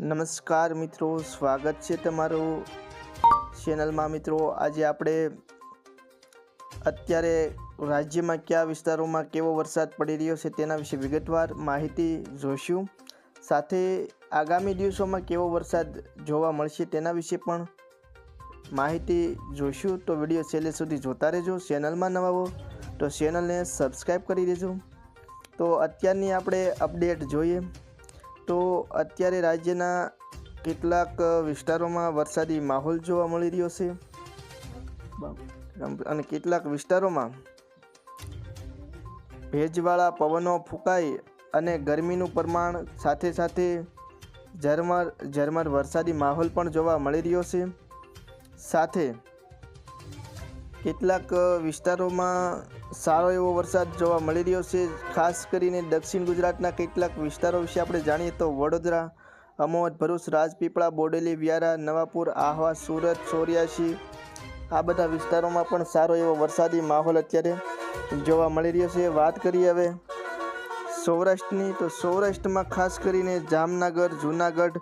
નમસ્કાર મિત્રો, સ્વાગત છે તમારું ચેનલમાં. મિત્રો, આજે આપણે અત્યારે રાજ્યમાં કયા વિસ્તારોમાં કેવો વરસાદ પડી રહ્યો છે તેના વિશે વિગતવાર માહિતી જોઈશું. સાથે આગામી દિવસોમાં કેવો વરસાદ જોવા મળશે તેના વિશે પણ માહિતી જોઈશું. તો વીડિયો છેલ્લે સુધી જોતા રહેજો, ચેનલમાં નવા હો તો ચેનલને સબસ્ક્રાઈબ કરી દેજો. તો અત્યારની આપણે અપડેટ જોઈએ. તો અત્યારે રાજ્યના કેટલાક વિસ્તારોમાં વરસાદી માહોલ જોવા મળી રહ્યો છે. અને કેટલાક વિસ્તારોમાં ભેજવાળા પવનો ફૂંકાઈ અને ગરમીનું પ્રમાણ સાથે સાથે ઝરમર ઝરમર વરસાદી માહોલ પણ જોવા મળી રહ્યો છે. સાથે કેટલાક વિસ્તારોમાં સારો એવો વરસાદ જોવા મળી રહ્યો છે. ખાસ કરીને દક્ષિણ ગુજરાતના કેટલાક વિસ્તારો વિશે આપણે જાણીએ તો વડોદરા અમોદ ભરૂચ, રાજપીપળા, બોડેલી, વ્યારા, નવાપુર, આહવા, સુરત, ચોર્યાસી, આ બધા વિસ્તારોમાં પણ સારો એવો વરસાદી માહોલ અત્યારે જોવા મળી રહ્યો છે. વાત કરીએ હવે સૌરાષ્ટ્રની, તો સૌરાષ્ટ્રમાં ખાસ કરીને જામનગર, જૂનાગઢ,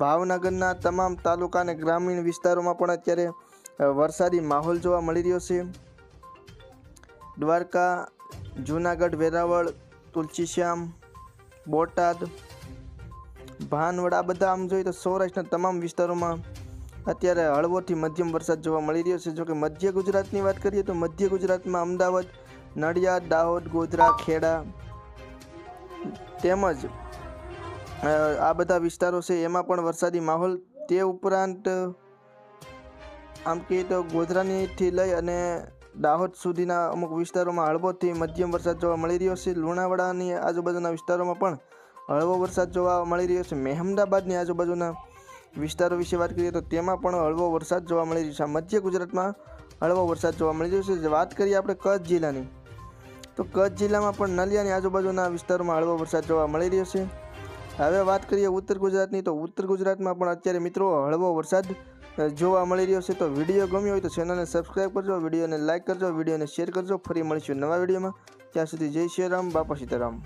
ભાવનગરના તમામ તાલુકા અને ગ્રામીણ વિસ્તારોમાં પણ અત્યારે વરસાદી માહોલ જોવા મળી રહ્યો છે. દ્વારકા, જૂનાગઢ, વેરાવળ, તુલસીશ્યામ, બોટાદ, ભાનવડ, આ બધા આમ જોઈએ તો સૌરાષ્ટ્રના તમામ વિસ્તારોમાં અત્યારે હળવોથી મધ્યમ વરસાદ જોવા મળી રહ્યો છે. જોકે મધ્ય ગુજરાતની વાત કરીએ તો મધ્ય ગુજરાતમાં અમદાવાદ, નડિયાદ, દાહોદ, ગોધરા, ખેડા તેમજ આ બધા વિસ્તારો છે. એમાં પણ વરસાદી માહોલ તે ઉપરાંત આમ કહીએ તો ગોધરાનીથી લઈ અને દાહોદ સુધીના અમુક વિસ્તારોમાં હળવોથી મધ્યમ વરસાદ જોવા મળી રહ્યો છે. લુણાવાડાની આજુબાજુના વિસ્તારોમાં પણ હળવો વરસાદ જોવા મળી રહ્યો છે. મહેમદાબાદની આજુબાજુના વિસ્તારો વિશે વાત કરીએ તો તેમાં પણ હળવો વરસાદ જોવા મળી રહ્યો છે. મધ્ય ગુજરાતમાં હળવો વરસાદ જોવા મળી રહ્યો છે. વાત કરીએ આપણે કચ્છ જિલ્લાની, તો કચ્છ જિલ્લામાં પણ નલિયાની આજુબાજુના વિસ્તારોમાં હળવો વરસાદ જોવા મળી રહ્યો છે. હવે વાત કરીએ ઉત્તર ગુજરાતની, તો ઉત્તર ગુજરાતમાં પણ અત્યારે મિત્રો હળવો વરસાદ જોવા મળી રહ્યો છે તો વીડિયો ગમ્યો હોય તો ચેનલને સબસ્ક્રાઈબ કરજો, વિડીયોને લાઇક કરજો, વિડીયોને શેર કરજો. ફરી મળીશું નવા વિડીયોમાં. ત્યાં સુધી જય શ્રી રામ, બાપા સીતારામ.